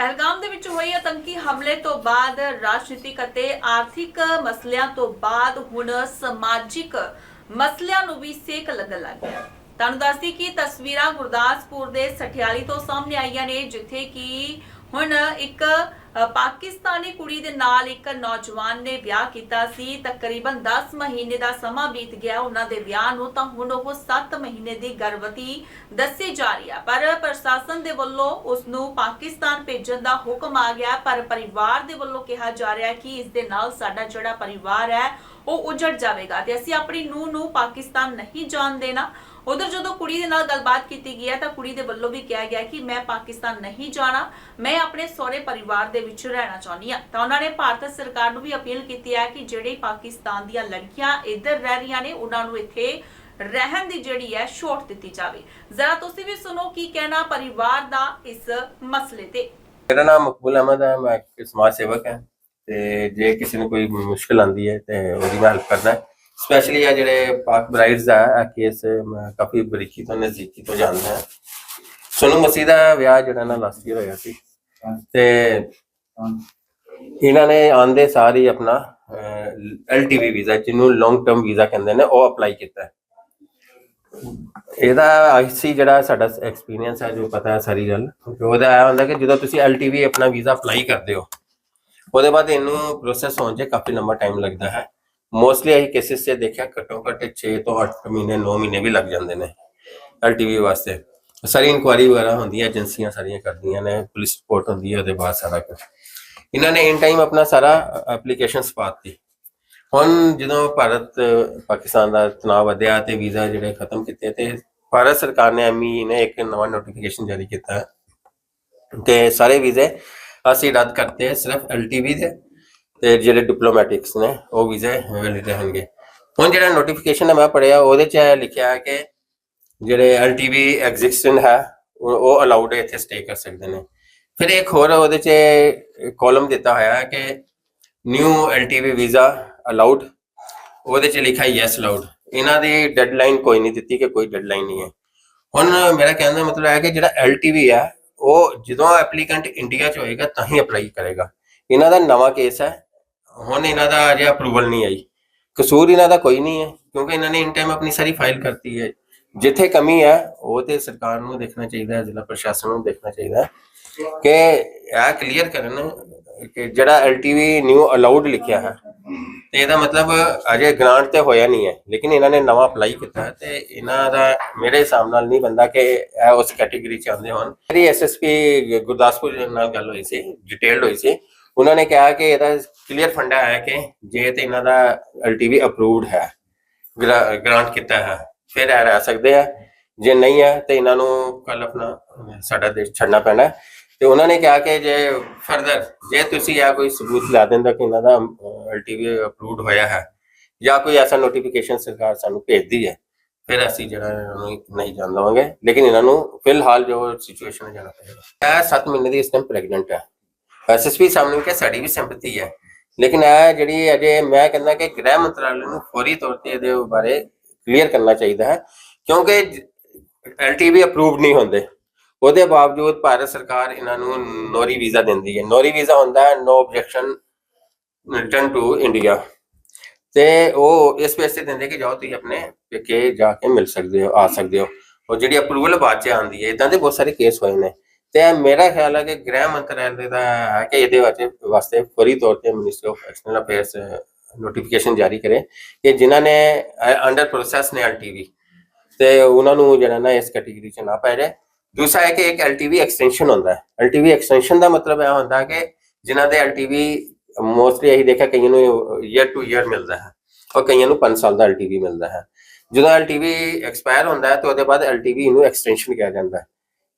ਪਹਿਲਗਾਮ ਦੇ ਵਿੱਚ ਹੋਏ ਆਤੰਕੀ ਹਮਲੇ ਤੋਂ ਬਾਅਦ ਰਾਜਨੀਤਿਕ ਅਤੇ ਆਰਥਿਕ ਮਸਲਿਆਂ ਤੋਂ ਬਾਅਦ ਹੁਣ ਸਮਾਜਿਕ ਮਸਲਿਆਂ ਨੂੰ ਵੀ ਸੇਕ ਲੱਗਣ ਲੱਗ ਗਿਆ। ਤੁਹਾਨੂੰ ਦੱਸਦੀ ਕਿ ਤਸਵੀਰਾਂ ਗੁਰਦਾਸਪੁਰ ਦੇ ਸਠਿਆਲੀ ਤੋਂ ਸਾਹਮਣੇ ਆਈਆਂ ਨੇ, ਜਿੱਥੇ ਕਿ ਹੁਣ ਇੱਕ ਪਾਕਿਸਤਾਨੀ ਕੁੜੀ ਦੇ ਨਾਲ ਇੱਕ ਨੌਜਵਾਨ ਨੇ ਵਿਆਹ ਕੀਤਾ ਸੀ। ਤਕਰੀਬਨ 10 ਮਹੀਨੇ ਦਾ ਸਮਾਂ ਬੀਤ ਗਿਆ ਉਹਨਾਂ ਦੇ ਵਿਆਹ ਨੂੰ, ਤਾਂ ਹੁਣ ਉਹ 7 ਮਹੀਨੇ ਦੀ ਗਰਭਵਤੀ ਦੱਸੀ ਜਾ ਰਹੀ ਹੈ ਪਰ ਪ੍ਰਸ਼ਾਸਨ ਦੇ ਵੱਲੋਂ ਉਸ ਨੂੰ ਪਾਕਿਸਤਾਨ ਭੇਜਣ ਦਾ ਹੁਕਮ ਆ ਗਿਆ। ਪਰ ਪਰਿਵਾਰ ਦੇ ਵੱਲੋਂ ਕਿਹਾ ਜਾ ਰਿਹਾ ਕਿ ਇਸ ਦੇ ਨਾਲ ਸਾਡਾ ਜਿਹੜਾ ਪਰਿਵਾਰ ਹੈ, ਉਹ ਉਜੜ ਜਾਵੇਗਾ। ਤੇ ਅਸੀਂ ਆਪਣੀ ਨੂੰਹ ਨੂੰ ਪਾਕਿਸਤਾਨ ਨਹੀਂ ਜਾਣ ਦੇਣਾ। ਉਧਰ ਜਦੋਂ ਕੁੜੀ ਦੇ ਨਾਲ ਗੱਲਬਾਤ ਕੀਤੀ ਗਈ ਹੈ ਤਾਂ ਕੁੜੀ ਦੇ ਵੱਲੋਂ ਵੀ ਕਿਹਾ ਗਿਆ ਕਿ ਮੈਂ ਪਾਕਿਸਤਾਨ ਨਹੀਂ ਜਾਣਾ, ਮੈਂ ਆਪਣੇ ਸਹੁਰੇ ਪਰਿਵਾਰ ਦੇ ਵਿੱਚ ਰਹਿਣਾ ਚਾਹੁੰਦੀ ਹਾਂ। ਤਾਂ ਉਹਨਾਂ ਨੇ ਭਾਰਤ ਸਰਕਾਰ ਨੂੰ ਵੀ ਅਪੀਲ ਕੀਤੀ ਹੈ ਕਿ ਜਿਹੜੇ ਪਾਕਿਸਤਾਨ ਦੀਆਂ ਲੜਕੀਆਂ ਇੱਧਰ ਰਹਿ ਰਹੀਆਂ ਨੇ, ਉਹਨਾਂ ਨੂੰ ਇੱਥੇ ਰਹਿਣ ਦੀ ਜਿਹੜੀ ਹੈ ਛੋਟ ਦਿੱਤੀ ਜਾਵੇ। ਜ਼ਰਾ ਤੁਸੀਂ ਵੀ ਸੁਣੋ ਕੀ ਕਹਿਣਾ ਪਰਿਵਾਰ ਦਾ ਇਸ ਮਸਲੇ ਤੇ। ਮੇਰਾ ਨਾਮ ਮਕਬੂਲ ਅਹਿਮਦ ਹੈ, ਮੈਂ ਇੱਕ ਸਮਾਜ ਸੇਵਕ ਹਾਂ ਤੇ ਜੇ ਕਿਸੇ ਨੂੰ ਕੋਈ ਮੁਸ਼ਕਲ ਆਂਦੀ ਹੈ ਤੇ ਉਹਦੀ ਮੈਂ ਹੈਲਪ ਕਰਦਾ। ਸਪੈਸ਼ਲੀ ਆ ਜਿਹੜੇ ਪਾਕ ਬ੍ਰਾਈਡਸ ਆ ਇਹ ਕੇਸ ਮੈਂ, ਕਾਫੀ ਬਰੀਕੀ ਤੋਂ, ਨਜ਼ਦੀਕੀ ਤੋਂ ਜਾਣਦਾ ਹਾਂ ਸੋਨੂ ਮਸੀਹ ਦਾ ਵਿਆਹ ਜਿਹੜਾ ਨਾ ਲਾਸਟ ਈਅਰ ਹੋਇਆ ਸੀ। ਤੇ ਇਹਨਾਂ ਨੇ ਆਂਦੇ ਸਾਰ ਆਪਣਾ ਐਲਟੀਵੀ ਵੀਜ਼ਾ ਜਿਹਨੂੰ ਲੌਂਗ ਟਰਮ ਵੀਜ਼ਾ ਕਹਿੰਦੇ ਨੇ, ਉਹ ਅਪਲਾਈ ਕੀਤਾ। ਇਹਦਾ ਆਈਸੀ ਜਿਹੜਾ ਸਾਡਾ ਐਕਸਪੀਰੀਅੰਸ ਹੈ ਜੋ ਪਤਾ ਹੈ ਸਾਰੀ ਗੱਲ। ਉਹਦਾ ਇਹ ਹੁੰਦਾ ਕਿ ਜਦੋਂ ਤੁਸੀਂ ਐਲਟੀਵੀ ਆਪਣਾ ਵੀਜ਼ਾ ਅਪਲਾਈ ਕਰਦੇ ਹੋ, ਉਹਦੇ ਬਾਅਦ ਇਹਨੂੰ ਪ੍ਰੋਸੈਸ ਹੋਣ 'ਚ ਕਾਫੀ ਲੰਬਾ ਟਾਈਮ ਲੱਗਦਾ ਹੈ। ਮੋਸਟਲੀ ਅਸੀਂ ਕੇਸਿਸ 'ਚ ਦੇਖਿਆ ਘੱਟੋ ਘੱਟ 6 ਤੋਂ 8 ਮਹੀਨੇ 9 ਮਹੀਨੇ ਵੀ ਲੱਗ ਜਾਂਦੇ ਨੇ ਐਲਟੀਵੀ ਵਾਸਤੇ। ਸਾਰੀ ਇਨਕੁਆਰੀ ਵਗੈਰਾ ਹੁੰਦੀ ਹੈ ਏਜੰਸੀਆਂ ਸਾਰੀਆਂ ਕਰਦੀਆਂ ਨੇ ਪੁਲਿਸ ਰਿਪੋਰਟ ਹੁੰਦੀ ਹੈ, ਉਹਦੇ ਬਾਅਦ ਸਾਰਾ ਕੁਝ ਇਹਨਾਂ ਨੇ ਇਨ ਟਾਈਮ ਆਪਣਾ ਸਾਰਾ ਐਪਲੀਕੇਸ਼ਨਸ ਪਾਤੀ ਹੁਣ ਜਦੋਂ ਭਾਰਤ, ਪਾਕਿਸਤਾਨ ਦਾ ਤਣਾਅ ਵਧਿਆ ਤੇ ਵੀਜ਼ਾ ਜਿਹੜੇ ਖਤਮ ਕੀਤੇ ਤੇ ਭਾਰਤ ਸਰਕਾਰ ਨੇ ਐਮਈ ਨੇ ਇੱਕ ਨਵਾਂ ਨੋਟੀਫਿਕੇਸ਼ਨ ਜਾਰੀ ਕੀਤਾ। ਹੈ ਸਾਰੇ ਵੀਜ਼ੇ ਅਸੀਂ ਰੱਦ ਕਰਤੇ ਹੈ ਸਿਰਫ ਐਲਟੀਵੀ ਦੇ। ਤੇ ਜਿਹੜੇ ਡਿਪਲੋਮੈਟਿਕਸ ਨੇ, ਉਹ ਵੀਜ਼ੇ ਵੈਲਿਡ ਰਹਿਣਗੇ। ਹੁਣ ਜਿਹੜਾ ਨੋਟੀਫਿਕੇਸ਼ਨ ਹੈ, ਮੈਂ ਪੜਿਆ ਉਹਦੇ ਚ ਲਿਖਿਆ ਹੈ ਕਿ ਜਿਹੜੇ ਐਲਟੀਵੀ ਐਗਜ਼ਿਸਟੈਂਟ ਹੈ, ਉਹ- ਉਹ ਅਲਾਉਡ ਇੱਥੇ ਸਟੇ ਕਰ ਸਕਦੇ ਨੇ। ਫਿਰ ਇੱਕ ਹੋਰ ਉਹਦੇ ਚ ਕਾਲਮ ਦਿੱਤਾ ਹੋਇਆ ਹੈ ਕਿ ਨਿਊ ਐਲਟੀਵੀ ਵੀਜ਼ਾ ਅਲਾਉਡ ਉਹਦੇ ਚ ਲਿਖਿਆ ਯੈਸ ਅਲਾਉਡ ਇਹਨਾਂ ਦੀ ਡੈਡਲਾਈਨ ਕੋਈ ਨਹੀਂ ਦਿੱਤੀ ਕਿ ਕੋਈ ਡੈਡਲਾਈਨ ਨਹੀਂ ਹੈ। ਹੁਣ ਮੇਰਾ ਕਹਿਣ ਦਾ ਮਤਲਬ ਹੈ ਕਿ ਜਿਹੜਾ ਐਲਟੀਵੀ ਹੈ, ਉਹ ਜਦੋਂ ਐਪਲੀਕੈਂਟ ਇੰਡੀਆ ਚ ਹੋਏਗਾ, ਤਾਂ ਹੀ ਅਪਲਾਈ ਕਰੇਗਾ। ਇਹਨਾਂ ਦਾ ਨਵਾਂ ਕੇਸ ਹੈ ਹੁਣ ਇਹਨਾਂ ਦਾ ਅਜੇ ਅਪਰੂਵਲ ਨਹੀਂ ਆਈ। ਕਸੂਰ ਇਹਨਾਂ ਦਾ ਕੋਈ ਨਹੀਂ ਹੈ, ਕਿਉਂਕਿ ਇਹਨਾਂ ਨੇ ਇਨ ਟਾਈਮ ਆਪਣੀ ਸਾਰੀ ਫਾਈਲ ਕਰਤੀ ਹੈ। ਜਿੱਥੇ ਕਮੀ ਹੈ, ਉਹ ਤੇ ਸਰਕਾਰ ਨੂੰ ਦੇਖਣਾ ਚਾਹੀਦਾ ਹੈ, ਜ਼ਿਲ੍ਹਾ ਪ੍ਰਸ਼ਾਸਨ ਨੂੰ ਦੇਖਣਾ ਚਾਹੀਦਾ ਕਿ ਇਹ ਕਲੀਅਰ ਕਰਨ ਕਿ ਜਿਹੜਾ ਐਲਟੀਵੀ ਨਿਊ ਅਲਾਉਡ ਲਿਖਿਆ ਹੈ, ਤੇ ਇਹਦਾ ਮਤਲਬ ਅਜੇ ਗ੍ਰਾਂਟ ਤੇ ਹੋਇਆ ਨਹੀਂ ਹੈ, ਲੇਕਿਨ ਇਹਨਾਂ ਨੇ ਨਵਾਂ ਅਪਲਾਈ ਕੀਤਾ ਹੈ ਤੇ ਇਹਨਾਂ ਦਾ ਮੇਰੇ ਹਿਸਾਬ ਨਾਲ ਨਹੀਂ ਬੰਦਾ ਕਿ ਇਹ ਉਸ ਕੈਟਾਗਰੀ ਚ ਆਉਂਦੇ ਹੋਣ। ਮੇਰੀ ਐਸਐਸਪੀ ਗੁਰਦਾਸਪੁਰ ਨਾਲ ਗੱਲ ਹੋਈ ਸੀ ਡਿਟੇਲਡ ਹੋਈ ਸੀ ਉਹਨਾਂ ਨੇ ਕਿਹਾ ਕਿ ਇਹਦਾ ਕਲੀਅਰ ਫੰਡਾ ਹੈ ਕਿ ਜੇ ਤੇ ਇਹਨਾਂ ਦਾ ਐਲਟੀਵੀ ਅਪਰੂਵਡ ਹੈ ਗ੍ਰਾਂਟ ਕੀਤਾ ਹੈ, ਫਿਰ ਇਹ ਰਹਿ ਸਕਦੇ ਆ। ਜੇ ਨਹੀਂ ਹੈ, ਤੇ ਇਹਨਾਂ ਨੂੰ ਕੱਲ ਆਪਣਾ ਸਾਡਾ ਦੇਸ਼ ਛੱਡਣਾ ਪੈਣਾ ਤੇ ਉਹਨਾਂ ਨੇ ਕਿਹਾ ਕਿ ਜੇ ਫਰਦਰ ਜੇ ਤੁਸੀਂ ਆ ਕੋਈ ਸਬੂਤ ਲਾ ਦਿੰਦਾ ਕਿ ਇਹਨਾਂ ਦਾ ਐਲਟੀਵੀ ਅਪਰੂਵਡ ਹੋਇਆ ਹੈ, ਜਾਂ ਕੋਈ ਐਸਾ ਨੋਟੀਫਿਕੇਸ਼ਨ ਸਰਕਾਰ ਸਾਨੂੰ ਭੇਜਦੀ ਹੈ, ਫਿਰ ਅਸੀਂ ਜਿਹੜਾ ਨਹੀਂ ਜਾਣ ਦੇਵਾਂਗੇ। ਲੇਕਿਨ ਇਹਨਾਂ ਨੂੰ ਫਿਲਹਾਲ ਜੋ ਸਿਚੁਏਸ਼ਨ ਹੈ, ਜਾਣਾ ਪਏਗਾ। ਇਹ 7 ਮਹੀਨੇ ਦੀ ਇਸ ਟਾਈਮ ਪ੍ਰੈਗਨੈਂਟ ਹੈ। ਐਸਐਸਪੀ ਸਾਹਮਣੇ ਕਿ ਸਾਡੀ ਵੀ ਸਿੰਪਥੀ ਹੈ। ਲੇਕਿਨ ਇਹ ਜਿਹੜੀ ਅਜੇ ਮੈਂ ਕਹਿੰਦਾ ਕਿ ਗ੍ਰਹਿ ਮੰਤਰਾਲੇ ਨੂੰ ਫੌਰੀ ਤੌਰ ਤੇ ਇਹਦੇ ਬਾਰੇ ਕਲੀਅਰ ਕਰਨਾ ਚਾਹੀਦਾ ਹੈ, ਕਿਉਂਕਿ ਐਲਟੀਵੀ ਅਪਰੂਵਡ ਨਹੀਂ ਹੁੰਦੇ। ਉਹਦੇ ਬਾਵਜੂਦ ਭਾਰਤ ਸਰਕਾਰ ਇਹਨਾਂ ਨੂੰ ਨੋਰੀ ਵੀਜ਼ਾ ਦਿੰਦੀ ਹੈ। ਨੋਰੀ ਵੀਜ਼ਾ ਹੁੰਦਾ ਹੈ no objection return to India ਤੇ ਉਹ ਇਸ ਪੈਸੇ ਦਿੰਦੇ ਕਿ ਜਾਓ, ਤੁਸੀਂ ਆਪਣੇ ਪੇਕੇ ਜਾ ਕੇ ਮਿਲ ਸਕਦੇ ਹੋ, ਆ ਸਕਦੇ ਹੋ। ਉਹ ਜਿਹੜੀ ਅਪਰੂਵਲ ਬਾਅਦ ਚ ਆਉਂਦੀ ਹੈ ਇਦਾਂ ਦੇ ਬਹੁਤ ਸਾਰੇ ਕੇਸ ਹੋਏ ਨੇ। ਤੇ ਮੇਰਾ ਖਿਆਲ ਹੈ ਕਿ ਗ੍ਰਹਿ ਮੰਤਰਾਲੇ ਦਾ ਹੈ ਕਿ ਇਹਦੇ ਵਾਸਤੇ ਵਾਸਤੇ ਫੌਰੀ ਤੌਰ ਤੇ minister of external affairs notification ਜਾਰੀ ਕਰੇ ਕਿ ਜਿਨ੍ਹਾਂ ਨੇ ਅੰਡਰ ਪ੍ਰੋਸੈਸ ਨੇ ਐਲਟੀਵੀ ਤੇ ਉਹਨਾਂ ਨੂੰ ਜਿਹੜਾ ਨਾ ਇਸ ਕੈਟਾਗਰੀ ਚ ਨਾ ਪੈ ਜਾਏ। ਦੂਸਰਾ ਹੈ ਕਿ ਇੱਕ ਐਲਟੀਵੀ ਐਕਸਟੈਂਸ਼ਨ ਹੁੰਦਾ ਹੈ। ਐਲਟੀਵੀ ਐਕਸਟੈਂਸ਼ਨ ਦਾ ਮਤਲਬ ਇਹ ਹੁੰਦਾ ਕਿ ਜਿਨ੍ਹਾਂ ਦੇ ਐਲਟੀਵੀ ਮੋਸਟਲੀ ਅਸੀਂ ਦੇਖਿਆ ਕਈਆਂ ਨੂੰ ਈਅਰ ਟੂ ਈਅਰ ਮਿਲਦਾ ਹੈ ਔਰ ਕਈਆਂ ਨੂੰ 5 ਸਾਲ ਦਾ ਐਲਟੀਵੀ ਮਿਲਦਾ ਹੈ। ਜਦੋਂ ਐਲਟੀਵੀ ਐਕਸਪਾਇਰ ਹੁੰਦਾ ਹੈ ਤਾਂ ਉਹਦੇ ਬਾਅਦ ਐਲਟੀਵੀ ਨੂੰ ਐਕਸਟੈਂਸ਼ਨ ਕਿਹਾ ਜਾਂਦਾ ਹੈ।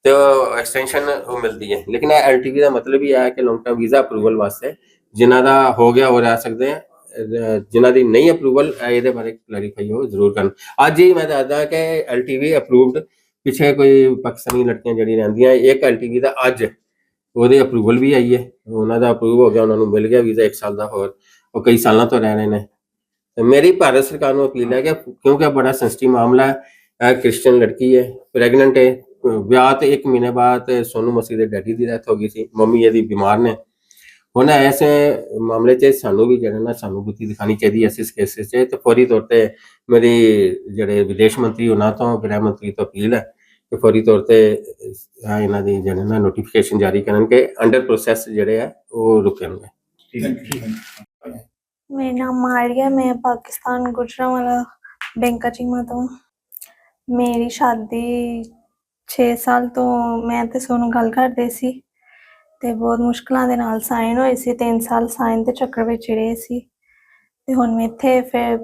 ਤੇ ਉਹ ਐਕਸਟੈਂਸ਼ਨ ਉਹ ਮਿਲਦੀ ਹੈ। ਲੇਕਿਨ ਇਹ ਐਲਟੀਵੀ ਦਾ ਮਤਲਬ ਹੀ ਹੈ ਕਿ ਲੌਂਗ ਟਰਮ ਵੀਜ਼ਾ ਅਪਰੂਵਲ ਵਾਸਤੇ ਜਿਨ੍ਹਾਂ ਦਾ ਹੋ ਗਿਆ, ਉਹ ਰਹਿ ਸਕਦੇ ਆ ਅਹ ਜਿਨ੍ਹਾਂ ਦੀ ਨਹੀਂ ਅਪਰੂਵਲ ਇਹਦੇ ਬਾਰੇ ਕਲੈਰੀਫਾਈ ਹੋ, ਜ਼ਰੂਰ ਕਰਨ। ਅੱਜ ਹੀ ਮੈਂ ਦੱਸਦਾ ਕਿ ਐਲਟੀਵੀ ਅਪਰੂਵਡ ਪਿੱਛੇ ਕੋਈ ਪਾਕਿਸਤਾਨੀ ਲੜਕੀਆਂ ਜਿਹੜੀ ਰਹਿੰਦੀਆਂ, ਇੱਕ ਐਲਟੀਵੀ ਦਾ ਅੱਜ ਉਹਦੇ ਅਪਰੂਵਲ ਵੀ ਆਈ ਹੈ। ਉਹਨਾਂ ਦਾ ਅਪਰੂਵ ਹੋ ਗਿਆ, ਉਹਨਾਂ ਨੂੰ ਮਿਲ ਗਿਆ ਵੀਜ਼ਾ 1 ਸਾਲ ਦਾ ਹੋਰ। ਉਹ ਕਈ ਸਾਲਾਂ ਤੋਂ ਰਹਿ ਰਹੇ ਨੇ। ਤੇ ਮੇਰੀ ਭਾਰਤ ਸਰਕਾਰ ਨੂੰ ਅਪੀਲ ਹੈ ਕਿ ਕਿਉਂਕਿ ਬੜਾ ਸੈਂਸਿਟਿਵ ਮਾਮਲਾ ਹੈ, ਇਹ ਕ੍ਰਿਸਚੀਅਨ ਲੜਕੀ ਹੈ ਪ੍ਰੈਗਨੈਂਟ ਹੈ। ਵਿਆਹ ਤੇ 1 ਮਹੀਨੇ ਬਾਅਦ ਸੋਨੂ ਮਸੀਹ ਦੇ ਡੈਡੀ ਦੀ ਡੈਥ ਹੋ ਗਈ ਸੀ ਮੰਮੀ ਇਹਦੀ ਬਿਮਾਰ ਨੇ। ਹੁਣ ਐਸੇ ਮਾਮਲੇ 'ਚ ਸਾਨੂੰ ਵੀ ਜਿਹੜਾ ਨਾ ਸਾਨੂੰ ਬੁੱਧੀ ਦਿਖਾਣੀ ਚਾਹੀਦੀ ਹੈ ਇਸ ਕੇਸਿਸ 'ਚ। ਤੇ ਫੌਰੀ ਤੌਰ ਤੇ ਮੇਰੀ ਜਿਹੜੇ ਵਿਦੇਸ਼ ਮੰਤਰੀ ਉਹਨਾਂ ਤੋਂ ਗ੍ਰਹਿ ਮੰਤਰੀ ਤੋਂ ਅਪੀਲ ਹੈ ਕਿ ਫੌਰੀ ਤੌਰ ਤੇ ਇਹਨਾਂ ਦੀ ਜਿਹੜੇ ਨਾ ਨੋਟੀਫਿਕੇਸ਼ਨ ਜਾਰੀ ਕਰਨ ਕਿ ਅੰਡਰ ਪ੍ਰੋਸੈਸ ਜਿਹੜੇ ਆ ਉਹ ਰੁਕਣਗੇ। ਮੇਰਾ ਨਾਮ ਮਾਰੀਆ ਮੈਂ ਪਾਕਿਸਤਾਨ ਗੁਜਰਾਂਵਾਲਾ ਬੈਂਕਾ ਚੀਮਾ ਤੋਂ। ਮੇਰੀ ਸ਼ਾਦੀ 6 ਸਾਲ ਤੋਂ ਮੈਂ ਤੇ ਸੋਨੂੰ ਗੱਲ ਕਰਦੇ ਸੀ ਤੇ ਬਹੁਤ ਮੁਸ਼ਕਲਾਂ ਦੇ ਨਾਲ ਸਾਈਨ ਹੋਏ ਸੀ 3 ਸਾਲ ਸਾਈਨ ਦੇ ਚੱਕਰ ਵਿੱਚ ਰਹੇ ਸੀ। ਤੇ ਹੁਣ ਮੈਂ ਇੱਥੇ ਫਿਰ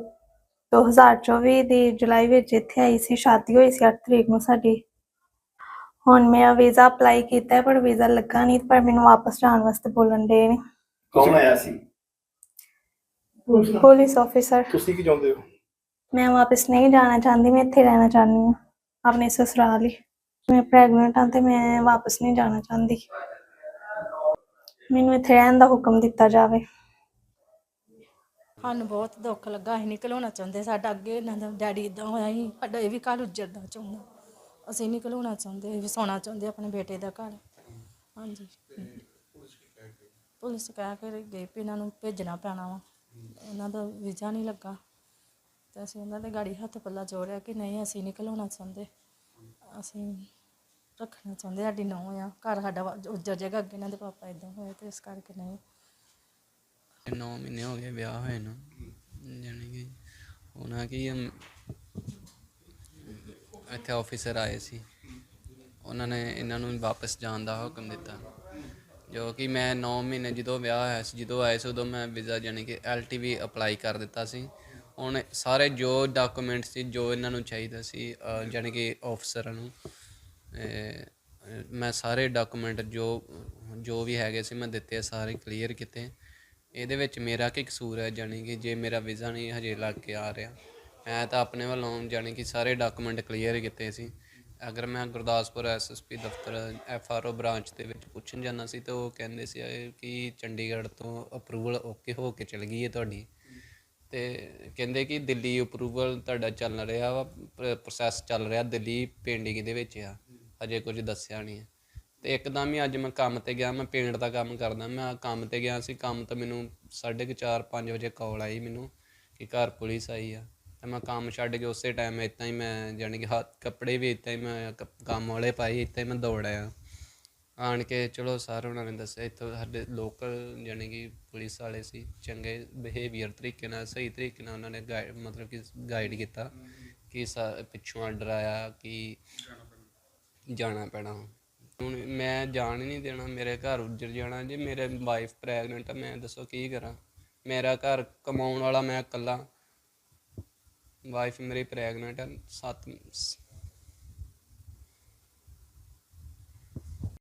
2024 ਦੀ ਜੁਲਾਈ ਵਿੱਚ ਇੱਥੇ ਆਈ ਸੀ ਸ਼ਾਦੀ ਹੋਈ ਸੀ 8 ਤਰੀਕ ਨੂੰ ਸਾਡੀ। ਹੁਣ ਮੇਰਾ ਵੀਜ਼ਾ ਅਪਲਾਈ ਕੀਤਾ ਹੈ, ਪਰ ਵੀਜ਼ਾ ਲੱਗਾ ਨਹੀਂ ਪਰ ਮੈਨੂੰ ਵਾਪਸ ਜਾਣ ਵਾਸਤੇ ਬੋਲਣ ਦੇ ਨੇ। ਕੌਣ ਆਇਆ ਸੀ? ਪੁਲਿਸ ਆਫੀਸਰ ਤੁਸੀਂ ਕੀ ਚਾਹੁੰਦੇ ਹੋ? ਮੈਂ ਵਾਪਸ ਨਹੀਂ ਜਾਣਾ ਚਾਹੁੰਦੀ ਮੈਂ ਇੱਥੇ ਰਹਿਣਾ ਚਾਹੁੰਦੀ ਹਾਂ ਆਪਣੇ ਸਸੁਰਾਲ ਹੀ। ਮੈਂ ਪ੍ਰੈਗਨੈਂਟ ਹਾਂ ਤੇ ਮੈਂ ਵਾਪਸ ਨਹੀਂ ਜਾਣਾ ਚਾਹੁੰਦੀ। ਮੈਨੂੰ ਇੱਥੇ ਰਹਿਣ ਦਾ ਹੁਕਮ ਦਿੱਤਾ ਜਾਵੇ। ਸਾਨੂੰ ਬਹੁਤ ਦੁੱਖ ਲੱਗਾ, ਅਸੀਂ ਨਹੀਂ ਚਾਹੁੰਦੇ, ਸਾਡਾ ਅੱਗੇ ਇਹਨਾਂ ਦਾ ਡੈਡੀ ਇਦਾਂ ਹੋਇਆ ਸੀ, ਸਾਡਾ ਇਹ ਵੀ ਘਰ ਉੱਜੜਨਾ ਚਾਹੁੰਦਾ। ਅਸੀਂ ਨਹੀਂ ਚਾਹੁੰਦੇ ਵਸਾਉਣਾ ਚਾਹੁੰਦੇ ਆਪਣੇ ਬੇਟੇ ਦਾ ਘਰ। ਹਾਂਜੀ। ਪੁਲਿਸ ਕਹਿ ਕੇ ਗਏ ਵੀ ਇਹਨਾਂ ਨੂੰ ਭੇਜਣਾ ਪੈਣਾ ਵਾ। ਇਹਨਾਂ ਦਾ ਵੀਜ਼ਾ ਨਹੀਂ ਲੱਗਾ। ਤੇ ਅਸੀਂ ਉਹਨਾਂ ਦੇ ਗਾੜੀ ਹੱਥ ਪੱਲਾ ਜੋੜਿਆ ਕਿ ਨਹੀਂ, ਅਸੀਂ ਨਹੀਂ ਘਲਾਉਣਾ ਚਾਹੁੰਦੇ। ਅਸੀਂ ਰੱਖਣਾ ਚਾਹੁੰਦੇ ਸਾਡੀ ਨੌਂ ਆ। ਘਰ ਸਾਡਾ ਵਾ- ਉੱਜੜ ਜਾਏਗਾ ਅੱਗੇ ਇਹਨਾਂ ਦੇ ਪਾਪਾ ਇਦਾਂ ਹੋਏ ਤੇ ਇਸ ਕਰਕੇ ਨਹੀਂ। 9 ਮਹੀਨੇ ਹੋ ਗਏ ਵਿਆਹ ਹੋਏ ਨੂੰ। ਜਾਣੀ ਕਿ ਉਹਨਾਂ ਕੀ ਅਮ, ਇੱਥੇ ਆਫੀਸਰ ਆਏ ਸੀ। ਉਹਨਾਂ ਨੇ ਇਹਨਾਂ ਨੂੰ ਵਾਪਸ ਜਾਣ ਦਾ ਹੁਕਮ ਦਿੱਤਾ। ਜੋ ਕਿ ਮੈਂ 9 ਮਹੀਨੇ ਜਦੋਂ ਵਿਆਹ ਹੋਇਆ ਸੀ ਜਦੋਂ ਆਏ ਸੀ ਉਦੋਂ ਮੈਂ ਵੀਜ਼ਾ ਜਾਣੀ ਕਿ ਐਲਟੀਵੀ ਅਪਲਾਈ ਕਰ ਦਿੱਤਾ ਸੀ। ਹੁਣ ਸਾਰੇ ਜੋ ਡਾਕੂਮੈਂਟ ਸੀ ਜੋ ਇਹਨਾਂ ਨੂੰ ਚਾਹੀਦਾ ਸੀ ਅ, ਜਾਣੀ ਕਿ ਆਫਸਰਾਂ ਨੂੰ ਮੈਂ ਸਾਰੇ ਡਾਕੂਮੈਂਟ ਜੋ ਜੋ ਵੀ ਹੈਗੇ ਸੀ ਮੈਂ ਦਿੱਤੇ ਸਾਰੇ ਕਲੀਅਰ ਕੀਤੇ। ਇਹਦੇ ਵਿੱਚ ਮੇਰਾ ਕੀ ਕਸੂਰ ਹੈ, ਜਾਣੀ ਕਿ ਜੇ ਮੇਰਾ ਵੀਜ਼ਾ ਨਹੀਂ ਹਜੇ ਲੱਗ ਕੇ ਆ ਰਿਹਾ, ਮੈਂ ਤਾਂ ਆਪਣੇ ਵੱਲੋਂ ਜਾਣੀ ਕਿ ਸਾਰੇ ਡਾਕੂਮੈਂਟ ਕਲੀਅਰ ਕੀਤੇ ਸੀ। ਅਗਰ ਮੈਂ ਗੁਰਦਾਸਪੁਰ ਐਸਐਸਪੀ ਦਫ਼ਤਰ ਐਫਆਰਓ ਬ੍ਰਾਂਚ ਦੇ ਵਿੱਚ ਪੁੱਛਣ ਜਾਣਾ ਸੀ, ਤਾਂ ਉਹ ਕਹਿੰਦੇ ਸੀ ਕਿ ਚੰਡੀਗੜ੍ਹ ਤੋਂ ਅਪਰੂਵਲ ਓਕੇ ਹੋ ਕੇ ਚਲ ਗਈ ਹੈ ਤੁਹਾਡੀ? ਤੇ ਕਹਿੰਦੇ ਕਿ ਦਿੱਲੀ ਅਪਰੂਵਲ ਤੁਹਾਡਾ ਚੱਲ ਰਿਹਾ ਵਾ ਪ੍ਰੋਸੈਸ ਚੱਲ ਰਿਹਾ ਦਿੱਲੀ ਪੇਂਡਿੰਗ ਦੇ ਵਿੱਚ ਆ। ਅਜੇ ਕੁਝ ਦੱਸਿਆ ਨਹੀਂ ਹੈ। ਤੇ ਇੱਕਦਮ ਹੀ ਅੱਜ ਮੈਂ ਕੰਮ ਤੇ ਗਿਆ, ਮੈਂ ਪੇਂਟ ਦਾ ਕੰਮ ਕਰਦਾ, ਮੈਂ ਕੰਮ ਤੇ ਗਿਆ ਸੀ, ਕੰਮ ਤੋਂ ਮੈਨੂੰ 4:30 5 ਵਜੇ ਕਾਲ ਆਈ ਮੈਨੂੰ ਕਿ ਘਰ ਪੁਲਿਸ ਆਈ ਆ। ਤੇ ਮੈਂ ਕੰਮ ਛੱਡ ਕੇ ਉਸੇ ਟਾਈਮ ਇਤਾਂ ਹੀ ਮੈਂ ਜਾਣੀ ਕਿ ਹੱਥ ਕੱਪੜੇ ਵੀ ਇਤਾਂ ਹੀ ਮੈਂ ਕ- ਕੰਮ ਵਾਲੇ ਪਾਈ ਇਤਾਂ ਹੀ ਮੈਂ ਦੌੜ ਆਇਆ। ਆਣ ਕੇ ਚਲੋ ਸਰ ਉਹਨਾਂ ਨੇ ਦੱਸਿਆ, ਇੱਥੋਂ ਸਾਡੇ ਲੋਕਲ ਜਾਣੀ ਕਿ ਪੁਲਿਸ ਵਾਲੇ ਸੀ, ਚੰਗੇ ਬਿਹੇਵੀਅਰ ਤਰੀਕੇ ਨਾਲ, ਸਹੀ ਤਰੀਕੇ ਨਾਲ ਉਹਨਾਂ ਨੇ ਗਾਈਡ ਮਤਲਬ ਕਿ ਗਾਈਡ ਕੀਤਾ ਕਿ ਸਾ- ਪਿੱਛੋਂ ਆਰਡਰ ਆਇਆ ਕਿ ਜਾਣਾ ਪੈਣਾ। ਹੁਣ ਮੈਂ ਜਾਣ ਹੀ ਨਹੀਂ ਦੇਣਾ, ਮੇਰੇ ਘਰ ਉੱਜੜ ਜਾਣਾ। ਜੇ ਮੇਰੇ ਵਾਈਫ ਪ੍ਰੈਗਨੈਂਟ ਆ, ਮੈਂ ਦੱਸੋ ਕੀ ਕਰਾਂ? ਮੇਰਾ ਘਰ ਕਮਾਉਣ ਵਾਲਾ ਮੈਂ ਇਕੱਲਾ। ਵਾਈਫ ਮੇਰੀ ਪ੍ਰੈਗਨੈਂਟ ਹੈ 7